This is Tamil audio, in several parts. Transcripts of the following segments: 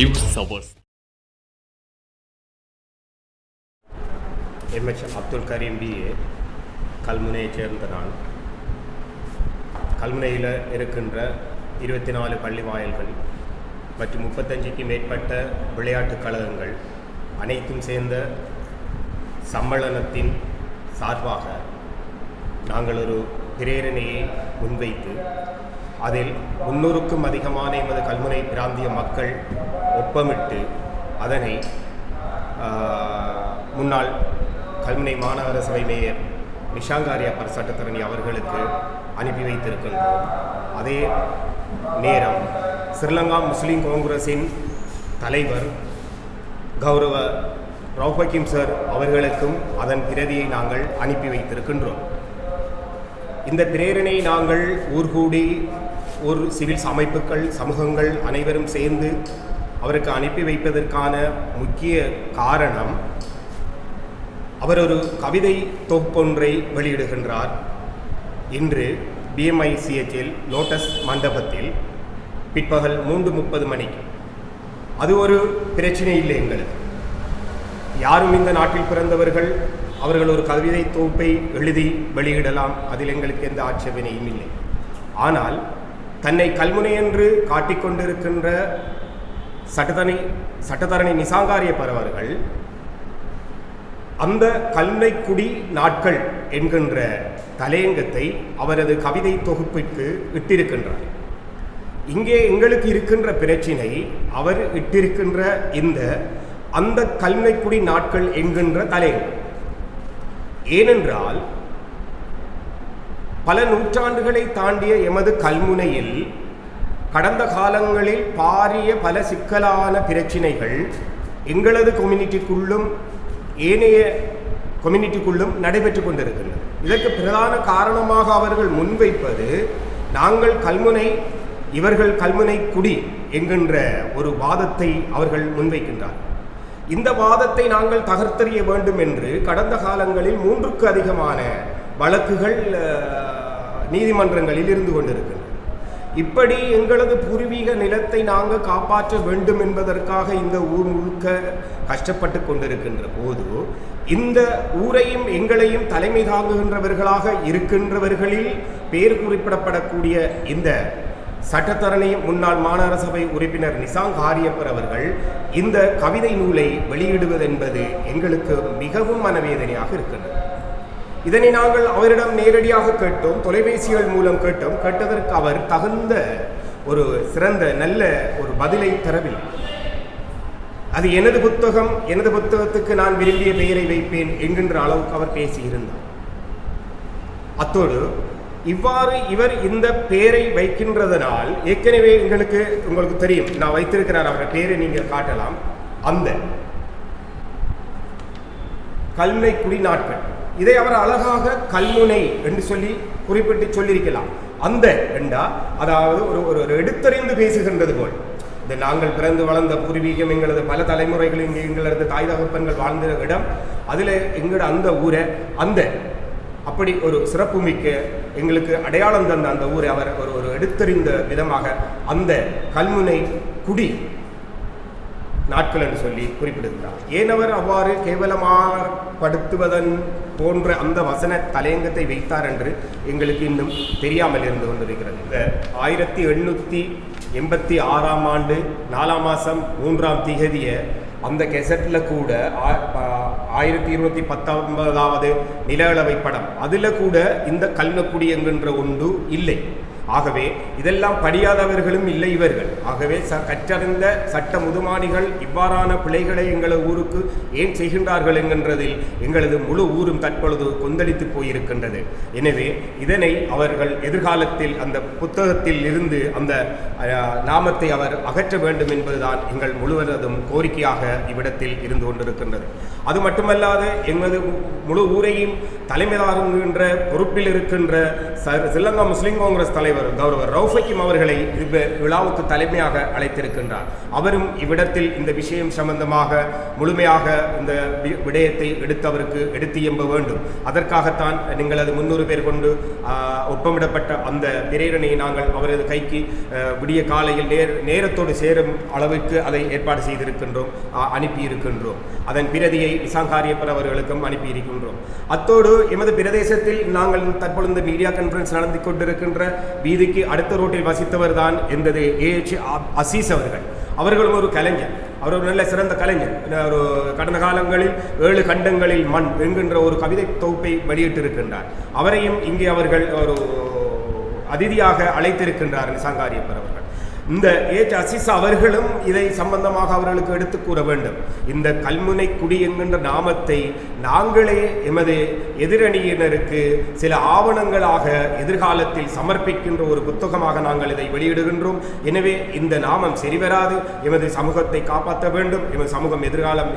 News hours MH Abdul Kareem BA கல்முனையைச் சேர்ந்த நான் கல்முனையில் இருக்கின்ற இருபத்தி நாலு பள்ளி வாயில்கள் மற்றும் முப்பத்தஞ்சுக்கு மேற்பட்ட விளையாட்டுக் கழகங்கள் அனைத்தும் சேர்ந்த சம்மேளனத்தின் சார்பாக நாங்கள் ஒரு பிரேரணையை முன்வைத்து அதில் முன்னூறுக்கும் அதிகமான எமது கல்முனை பிராந்திய மக்கள் ஒப்பமிட்டு அதனை முன்னாள் கல்முனை மாநகர சபை மேயர் நிஷாங்காரியாப்பர் சட்டத்தரணி அவர்களுக்கு அனுப்பி வைத்திருக்கின்றோம். அதே நேரம் ஸ்ரீலங்கா முஸ்லீம் காங்கிரஸின் தலைவர் கௌரவ ரவுபக்கிம் சார் அவர்களுக்கும் அதன் பிரதியை நாங்கள் அனுப்பி வைத்திருக்கின்றோம். இந்த பிரேரணை நாங்கள் ஊர்கூடி ஒரு சிவில் அமைப்புகள் சமூகங்கள் அனைவரும் சேர்ந்து அவருக்கு அனுப்பி வைப்பதற்கான முக்கிய காரணம் அவர் ஒரு கவிதை தொகுப்பொன்றை வெளியிடுகின்றார். இன்று பிஎம்ஐசிஎச்சில் லோட்டஸ் மண்டபத்தில் பிற்பகல் மூன்று முப்பது மணிக்கு. அது ஒரு பிரச்சனை இல்லை எங்களுக்கு. யாரும் இந்த நாட்டில் பிறந்தவர்கள் அவர்கள் ஒரு கவிதை தொகுப்பை எழுதி வெளியிடலாம் அதில் எங்களுக்கு எந்த ஆட்சேபனையும் இல்லை. ஆனால் தன்னை கல்முனை என்று காட்டிக்கொண்டிருக்கின்ற சட்டத்தரணி சட்டத்தரணி நிசாங்காரியப்பர் அவர்கள் அந்த கல்மைக்குடி நாட்கள் என்கின்ற தலையங்கத்தை அவரது கவிதை தொகுப்பிற்கு இட்டிருக்கின்றார். இங்கே எங்களுக்கு இருக்கின்ற பிரச்சினை அவர் இட்டிருக்கின்ற இந்த அந்த கல்மைக்குடி நாட்கள் என்கின்ற தலையங்கம். ஏனென்றால் பல நூற்றாண்டுகளை தாண்டிய எமது கல்முனையில் கடந்த காலங்களில் பாரிய பல சிக்கலான பிரச்சினைகள் எங்களது கம்யூனிட்டிக்குள்ளும் ஏனைய கம்யூனிட்டிக்குள்ளும் நடைபெற்று கொண்டிருக்கின்றன. இதற்கு பிரதான காரணமாக அவர்கள் முன்வைப்பது நாங்கள் கல்முனை இவர்கள் கல்முனை குடி என்கின்ற ஒரு வாதத்தை அவர்கள் முன்வைக்கின்றார். இந்த வாதத்தை நாங்கள் தகர்த்தெறிய வேண்டும் என்று கடந்த காலங்களில் மூன்றுக்கு அதிகமான வழக்குகள் நீதிமன்றங்களில் இருந்து கொண்டிருக்கின்றன. இப்படி எங்களது பூர்வீக நிலத்தை நாங்கள் காப்பாற்ற வேண்டும் என்பதற்காக இந்த ஊர் முழுக்க கஷ்டப்பட்டு கொண்டிருக்கின்ற போது இந்த ஊரையும் எங்களையும் தலைமை தாங்குகின்றவர்களாக இருக்கின்றவர்களில் பேர் குறிப்பிடப்படக்கூடிய இந்த சட்டத்தரணி முன்னாள் மாநகர சபை உறுப்பினர் நிசாங் காரியப்பர் அவர்கள் இந்த கவிதை நூலை வெளியிடுவது என்பது எங்களுக்கு மிகவும் மனவேதனையாக இருக்கின்றது. இதனை நாங்கள் அவரிடம் நேரடியாக கேட்டோம் தொலைபேசிகள் மூலம் கேட்டோம். கேட்டதற்கு அவர் தகுந்த ஒரு சிறந்த நல்ல ஒரு பதிலை தரவில்லை. அது எனது புத்தகம் எனது புத்தகத்துக்கு நான் விரும்பிய பெயரை வைப்பேன் என்கின்ற அளவுக்கு அவர் பேசியிருந்தார். அத்தோடு இவ்வாறு இவர் இந்த பெயரை வைக்கின்றதனால் ஏற்கனவே எங்களுக்கு உங்களுக்கு தெரியும் நான் வைத்திருக்கிறார் அவருடைய பெயரை நீங்கள் காட்டலாம். அந்த கல்முனை குடி நாட்கள். இதை அவர் அழகாக கல்முனை என்று சொல்லி குறிப்பிட்டு சொல்லியிருக்கலாம். அந்த ரெண்டா அதாவது ஒரு ஒரு ஒரு எடுத்தறிந்து பேசுகின்றது போல். இந்த நாங்கள் பிறந்து வளர்ந்த பூர்வீகம் எங்களது பல தலைமுறைகள் இங்கே எங்களது தாய் தகப்பன்கள் வாழ்ந்த இடம் அதில் எங்களோட அந்த ஊரை அந்த அப்படி ஒரு சிறப்புமிக்க எங்களுக்கு அடையாளம் தந்த அந்த ஊரை அவர் ஒரு ஒரு எடுத்தறிந்த விதமாக அந்த கல்முனை குடி நாட்கள் என்று சொல்லி குறிப்பிடுகிறார். ஏனவர் அவ்வாறு கேவலமாகப்படுத்துவதன் போன்ற அந்த வசன தலையங்கத்தை வைத்தார் என்று எங்களுக்கு இன்னும் தெரியாமல் இருந்து கொண்டிருக்கிறது. இந்த ஆயிரத்தி எண்ணூற்றி எண்பத்தி ஆறாம் ஆண்டு நாலாம் மாதம் மூன்றாம் திகதிய அந்த கெசட்டில் கூட ஆ- ஆயிரத்தி இருநூற்றி பத்தொன்பதாவது நில அளவை படம். அதில் கூட இந்த கல்னக்குடி என்கின்ற ஒன்று இல்லை. ஆகவே இதெல்லாம் படியாதவர்களும் இல்லை இவர்கள். ஆகவே ச கற்றறிந்த சட்ட முதுமானிகள் இவ்வாறான பிழைகளை எங்களது ஊருக்கு ஏன் செய்கின்றார்கள் என்கின்றதில் எங்களது முழு ஊரும் தற்பொழுது கொந்தளித்து போயிருக்கின்றது. எனவே இதனை அவர்கள் எதிர்காலத்தில் அந்த புத்தகத்தில் இருந்து அந்த அஹ், நாமத்தை அவர் அகற்ற வேண்டும் என்பதுதான் எங்கள் முழுவதும் கோரிக்கையாக இவ்விடத்தில் இருந்து கொண்டிருக்கின்றது. அது மட்டுமல்லாது எங்களது முழு ஊரையும் தலைமை தாங்குகின்ற பொறுப்பில் இருக்கின்ற சிலங்கா முஸ்லிம் காங்கிரஸ் தலைவர் தலைவர் கௌரவர் ரவுஃபைக்கும் அவர்களை இந்த விழாவுக்கு தலைமையாக அழைத்திருக்கின்றார். அவரும் இவ்விடத்தில் இந்த விஷயம் சம்பந்தமாக முழுமையாக இந்த வி- விடயத்தை எடுத்தவருக்கு எடுத்து எம்ப வேண்டும். அதற்காகத்தான் நீங்களது முன்னூறு பேர் கொண்டு ஒப்பமிடப்பட்ட அந்த பிரேரணையை நாங்கள் அவரது கைக்கு விடிய காலையில் நேர் நேரத்தோடு சேரும் அளவுக்கு அதை ஏற்பாடு செய்திருக்கின்றோம் அனுப்பியிருக்கின்றோம். அதன் பிரதியை இசாங்காரியப்பர் அவர்களுக்கும் அனுப்பியிருக்கின்றோம். அத்தோடு எமது பிரதேசத்தில் நாங்கள் தற்பொழுது மீடியா கான்ஃபரன்ஸ் நடந்து கொண்டிருக்கின்ற வீதிக்கு அடுத்த ரோட்டில் வசித்தவர் தான் என்பது ஏஎச் அசீஸ் அவர்கள். அவர்களும் ஒரு கலைஞர். அவர் ஒரு நல்ல சிறந்த கலைஞர். ஒரு கடந்த காலங்களில் ஏழு கண்டங்களில் மண் என்கின்ற ஒரு கவிதை தொகுப்பை வெளியிட்டிருக்கின்றார். அவரையும் இங்கே அவர்கள் ஒரு அதிதியாக அழைத்திருக்கின்றார்கள் சங்காரியப்பர் அவர்கள். இந்த ஏச் அசிஸ் அவர்களும் இதை சம்பந்தமாக அவர்களுக்கு எடுத்து கூற வேண்டும். இந்த கல்முனை குடி என்கின்ற நாமத்தை நாங்களே எமது எதிரணியினருக்கு சில ஆவணங்களாக எதிர்காலத்தில் சமர்ப்பிக்கின்ற ஒரு புத்தகமாக நாங்கள் இதை வெளியிடுகின்றோம். எனவே இந்த நாமம் சரிவராது எமது சமூகத்தை காப்பாற்ற வேண்டும். எமது சமூகம் எதிர்காலம்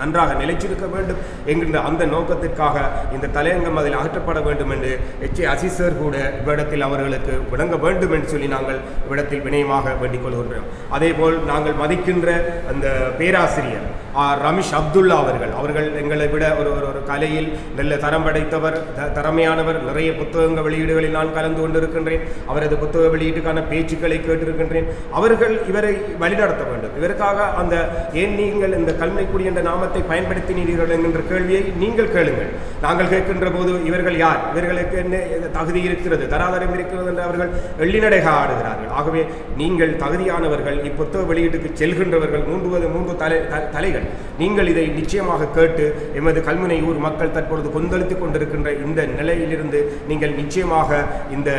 நன்றாக நிலைச்சிருக்க வேண்டும் என்கின்ற அந்த நோக்கத்திற்காக இந்த தலையங்கம் அதில் அகற்றப்பட வேண்டும் என்று எச். ஏ. அசிசர் கூட இவ்விடத்தில் அவர்களுக்கு விளங்க வேண்டும் என்று சொல்லி நாங்கள் இவ்விடத்தில் வினயமாக வேண்டிக் கொள்கின்றோம். அதேபோல் நாங்கள் மதிக்கின்ற அந்த பேராசிரியர் ரமிஷ் அப்துல்லா அவர்கள். அவர்கள் எங்களை விட ஒரு ஒரு ஒரு கலையில் நல்ல தரம் படைத்தவர் த- திறமையானவர். நிறைய புத்தகங்கள் வெளியீடுகளில் நான் கலந்து கொண்டிருக்கின்றேன். அவரது புத்தக வெளியீட்டுக்கான பேச்சுக்களை கேட்டிருக்கின்றேன். அவர்கள் இவரை வழிநடத்த வேண்டும். இவருக்காக அந்த ஏன் நீங்கள் இந்த கல்மைக்குடி என்ற நாமத்தை பயன்படுத்தினீர்கள்? என்கின்ற கேள்வியை நீங்கள் கேளுங்கள். நாங்கள் கேட்கின்ற போது இவர்கள் யார்? இவர்களுக்கு என்ன தகுதி இருக்கிறது? தராதரம் இருக்கிறது என்று அவர்கள் எள்ளிநடைக ஆடுகிறார்கள். ஆகவே நீங்கள் தகுதியானவர்கள் இப்புத்தக வெளியீட்டுக்கு செல்கின்றவர்கள் மூன்று மூன்று தலை த- நீங்கள் இதை நிச்சயமாக கேட்டு எமது கல்முனை ஊர் மக்கள் தற்பொழுது கொந்தளித்துக் கொண்டிருக்கின்ற இந்த நிலையிலிருந்து நீங்கள் நிச்சயமாக இந்த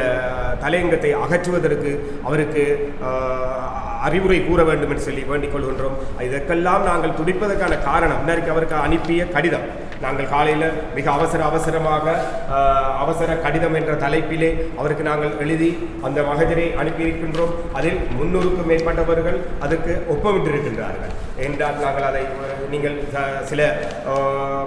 தலையங்கத்தை அகற்றுவதற்கு அவருக்கு ஆஹ், அறிவுரை கூற வேண்டும் என்று சொல்லி வேண்டிக் கொள்கின்றோம். இதற்கெல்லாம் நாங்கள் துடிப்பதற்கான காரணம் இன்றைக்கு அவருக்கு அனுப்பிய கடிதம். நாங்கள் காலையில் மிக அவசர அவசரமாக அவசர கடிதம் என்ற தலைப்பிலே அவருக்கு நாங்கள் எழுதி அந்த மகஜரை அனுப்பியிருக்கின்றோம். அதில் முன்னூறுக்கும் மேற்பட்டவர்கள் அதற்கு ஒப்பமிட்டிருக்கின்றார்கள் என்றால் நாங்கள் அதை நீங்கள் ச- சில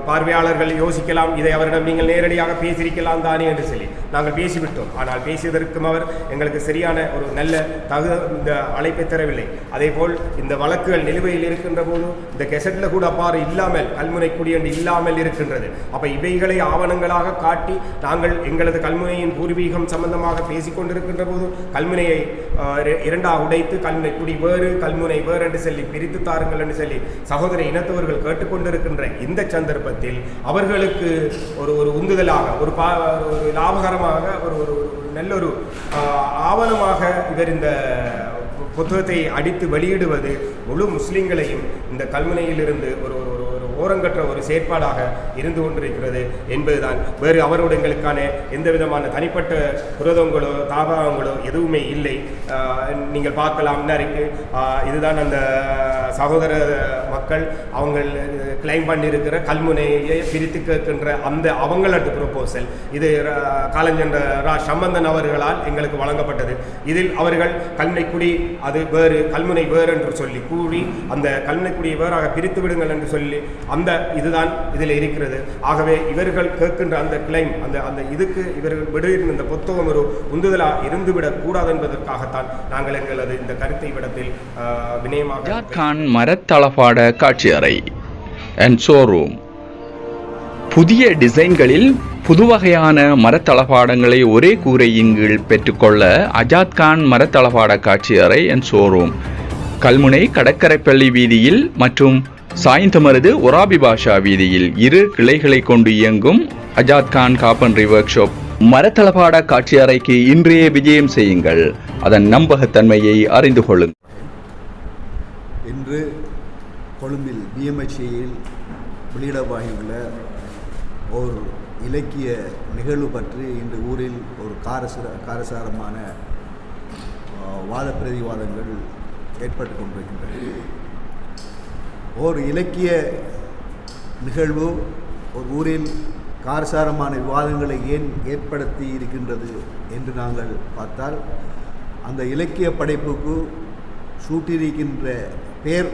பார்வையாளர்கள் யோசிக்கலாம். இதை அவரிடம் நீங்கள் நேரடியாக பேசியிருக்கலாம் தானே என்று சொல்லி நாங்கள் பேசிவிட்டோம். ஆனால் பேசியதற்கும் அவர் எங்களுக்கு சரியான ஒரு நல்ல தகு இந்த அழைப்பை தரவில்லை. அதேபோல் இந்த வழக்குகள் நிலுவையில் இருக்கின்ற போது இந்த கெசட்டில் கூட அப்பாறு இல்லாமல் கல்முனை குடியண்டு இல்லாமல் இருக்கின்றது. அப்ப இவைகளை ஆவணங்களாக காட்டி நாங்கள் எங்களது கல்முனையின் பூர்வீகம் சம்பந்தமாக பேசிக் கொண்டிருக்கின்ற போது கல்முனையை இரண்டாக உடைத்து கல்முனை குடி வேறு கல்முனை வேறு என்று சொல்லி பிரித்து தாருங்கள் என்று சொல்லி சகோதர இனத்தவர்கள் கேட்டுக்கொண்டிருக்கின்ற இந்த சந்தர்ப்பத்தில் அவர்களுக்கு ஒரு ஒரு உந்துதலாக ஒரு பா ஒரு லாபகரமாக ஒரு ஒரு நல்ல ஒரு ஆவணமாக இவர் இந்த புத்தகத்தை அடித்து வெளியிடுவது முழு முஸ்லிம்களையும் இந்த கல்முனையிலிருந்து ஒரு ஓரங்கற்ற ஒரு செயற்பாடாக இருந்து கொண்டிருக்கிறது என்பதுதான். வேறு அவரோடு எங்களுக்கான எந்த விதமான தனிப்பட்ட புரதங்களோ தாபாகங்களோ எதுவுமே இல்லை. நீங்கள் பார்க்கலாம் இன்னாருக்கு இதுதான் அந்த சகோதர மக்கள் அவங்க கிளைம் பண்ணியிருக்கிற கல்முனையை பிரித்து கேட்கின்ற அந்த அவங்களது ப்ரொப்போசல் இது காலஞ்சென்ற ரா சம்பந்தன் அவர்களால் எங்களுக்கு வழங்கப்பட்டது. இதில் அவர்கள் கல்முனைக்குடி அது வேறு கல்முனை வேறு என்று சொல்லி கூறி அந்த கல்முனைக்குடியை வேறாக பிரித்து விடுங்கள் என்று சொல்லி அந்த இதுதான் இதில் இருக்கிறது. ஆகவே இவர்கள் கேட்கின்ற அந்த கிளைம் அந்த அந்த இதுக்கு இவர்கள் விடுகின்ற இந்த புத்தகம் ஒரு உந்துதலாக இருந்துவிடக் கூடாது என்பதற்காகத்தான் நாங்கள் எங்களது இந்த கருத்தை விடத்தில் வினயமாக ஜார்கான் மரத்தளபாட காட்சியறை அண்ட் ஷோரூம் புதிய டிசைன்களில் புதுவகையான மரத்தளபாடங்களை ஒரே கூரையின் கீழ் பெற்றுக்கொள்ள அஜாத் கான் மரத்தளபாட காட்சியறை அண்ட் ஷோரூம் கல்முனை கடற்கரைப்பள்ளி வீதியில் மற்றும் சாய்ந்தமருது ஒராபி பாஷா வீதியில் இரு கிளைகளை கொண்டு இயங்கும் Azad Khan carpentry workshop மரத்தளபாட காட்சியறைக்கு இன்றைய விஜயம் செய்யுங்கள். அதன் நம்பகத்தன்மையை அறிந்து கொள்ளுங்கள். இன்று கொழும்பில் பிஎம்ஹெச்சியில் வெளியிடவாகியுள்ள ஒரு இலக்கிய நிகழ்வு பற்றி இந்த ஊரில் ஒரு காரசர காரசாரமான வாத பிரதிவாதங்கள் ஏற்பட்டு கொண்டிருக்கின்றன. ஓர் இலக்கிய நிகழ்வு. ஒரு ஊரில் காரசாரமான விவாதங்களை ஏன் ஏற்படுத்தி இருக்கின்றது என்று நாங்கள் பார்த்தால் அந்த இலக்கிய படைப்புக்கு சூட்டியிருக்கின்ற பேர்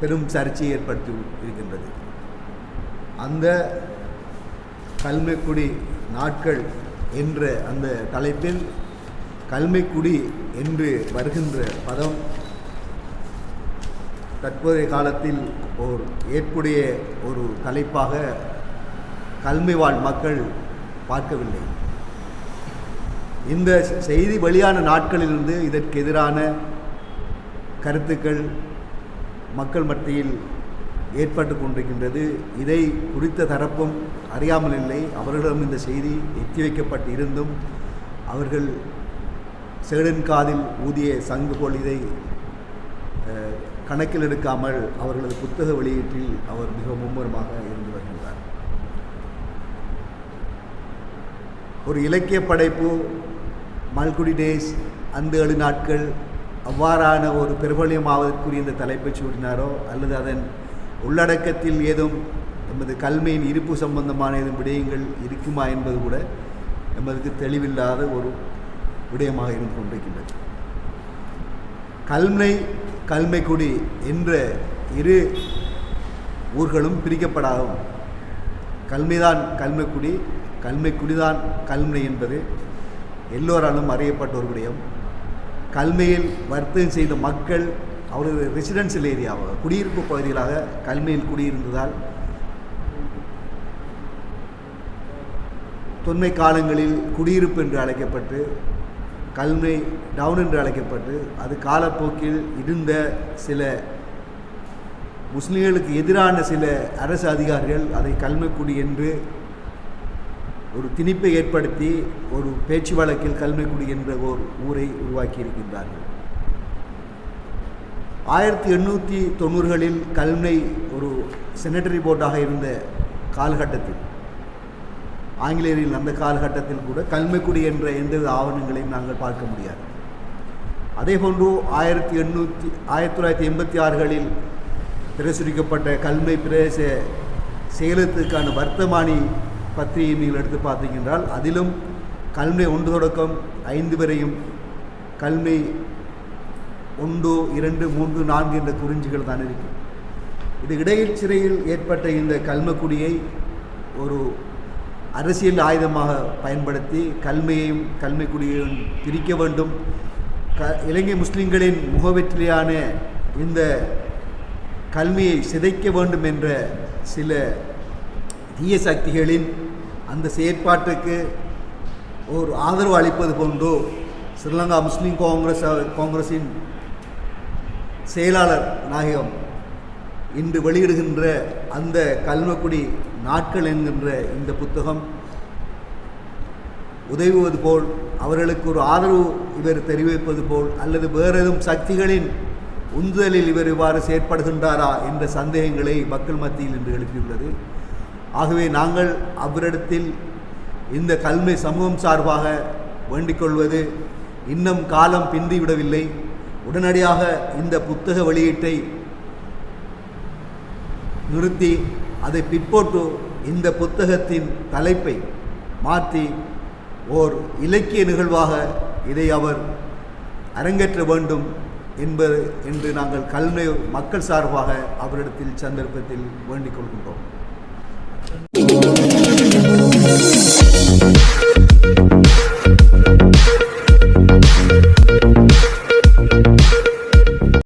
பெரும் சர்ச்சையை ஏற்படுத்தி இருக்கின்றது. அந்த கல்மைக்குடி நாட்கள் என்ற அந்த தலைப்பில் கல்மைக்குடி என்று வருகின்ற பதம் தற்போதைய காலத்தில் ஓர் ஏற்புடைய ஒரு தலைப்பாக கல்மைவாழ் மக்கள் பார்க்கவில்லை. இந்த செய்தி வெளியான நாட்களிலிருந்து இதற்கு எதிரான கருத்துக்கள் மக்கள் மத்தியில் ஏற்பட்டு கொண்டிருக்கின்றது. இதை குறித்த தரப்பும் அறியாமல் இல்லை. அவர்களிடம் இந்த செய்தி எத்தி வைக்கப்பட்டு இருந்தும் அவர்கள் சேடன் காதில் ஊதிய சங்கு போல் இதை கணக்கில் எடுக்காமல் அவர்களது புத்தக வெளியீட்டில் அவர் மிக மும்முரமாக இருந்து வருகின்றார் ஒரு இலக்கிய படைப்பு மல்குடி டேஸ் அந்த ஏழு நாட்கள் அவ்வாறான ஒரு பிரபலியமாவதற்குரிய இந்த தலைப்பை சூட்டினாரோ அல்லது அதன் உள்ளடக்கத்தில் ஏதும் எமது கல்மையின் இருப்பு சம்பந்தமான ஏதும் விடயங்கள் இருக்குமா என்பது கூட எமதுக்கு தெளிவில்லாத ஒரு விடயமாக இருந்து கொண்டிருக்கின்றது. கல்மை கல்மைக்குடி என்ற இரு ஊர்களும் பிரிக்கப்படாகும். கல்மைதான் கல்மைக்குடி கல்மைக்குடிதான் கல்மை என்பது எல்லோராலும் அறியப்பட்ட ஒரு விடயம் கல்மையில் வர்த்தகம் செய்த மக்கள் அவரது ரெசிடென்சியல் ஏரியாவாக குடியிருப்பு பகுதிகளாக கல்மையில் குடியிருந்ததால் தொன்மை காலங்களில் குடியிருப்பு என்று அழைக்கப்பட்டு கல்மை டவுன் என்று அழைக்கப்பட்டு அது காலப்போக்கில் இருந்த சில முஸ்லீம்களுக்கு எதிரான சில அரசு அதிகாரிகள் அதை கல்மைக்குடி என்று ஒரு திணிப்பை ஏற்படுத்தி ஒரு பேச்சு வழக்கில் கல்மைக்குடி என்ற ஓர் ஊரை உருவாக்கி இருக்கின்றார்கள் ஆயிரத்தி எண்ணூற்றி தொண்ணூறுகளில் கல்மை ஒரு செனட்டரி போர்டாக இருந்த காலகட்டத்தில் ஆங்கிலேயரில் அந்த காலகட்டத்தில் கூட கல்மைக்குடி என்ற எந்தவித ஆவணங்களையும் நாங்கள் பார்க்க முடியாது. அதேபோன்று ஆயிரத்தி எண்ணூற்றி ஆயிரத்தி தொள்ளாயிரத்தி எண்பத்தி ஆறுகளில் பிரசுரிக்கப்பட்ட கல்மை பிரதேச சேலத்துக்கான வர்த்தமானி பத்திரிகை நீங்கள் எடுத்து பார்த்தீங்கன்றால் அதிலும் கல்மை ஒன்று தொடக்கம் ஐந்து வரையும் கல்மை ஒன்று இரண்டு மூன்று நான்கு என்ற குறிஞ்சிகள் தான் இருக்கும் இது இடையில் சிறையில் ஏற்பட்ட இந்த கல்மக்குடியை ஒரு அரசியல் ஆயுதமாக பயன்படுத்தி கல்மையையும் கல்மைக்குடியையும் பிரிக்க வேண்டும். க இலங்கை முஸ்லிம்களின் முகவெற்றியான இந்த கல்மையை சிதைக்க வேண்டும் என்ற சில தீய சக்திகளின் அந்த செயற்பாட்டுக்கு ஒரு ஆதரவு அளிப்பது போன்றோ ஸ்ரீலங்கா முஸ்லீம் காங்கிரஸ் காங்கிரஸின் செயலாளர் நாயகம் இன்று வெளியிடுகின்ற அந்த கல்மக்குடி நாட்கள் என்கின்ற இந்த புத்தகம் உதவுவது போல் அவர்களுக்கு ஒரு ஆதரவு இவர் தெரிவிப்பது போல் அல்லது வேறு எதுவும் சக்திகளின் உந்துதலில் இவர் இவ்வாறு செயற்படுகின்றாரா என்ற சந்தேகங்களை மக்கள் மத்தியில் இன்று எழுப்பியுள்ளது. ஆகவே நாங்கள் அவரிடத்தில் இந்த கல்மை சமூகம் சார்பாக வேண்டிக் கொள்வது இன்னும் காலம் பிந்திவிடவில்லை உடனடியாக இந்த புத்தக வெளியீட்டை நிறுத்தி அதை பிற்போட்டு இந்த புத்தகத்தின் தலைப்பை மாற்றி ஓர் இலக்கிய நிகழ்வாக இதை அவர் அரங்கேற்ற வேண்டும் என்பது என்று நாங்கள் கல்வி மக்கள் சார்பாக அவரிடத்தில் சந்தர்ப்பத்தில் வேண்டிக் கொள்கின்றோம்.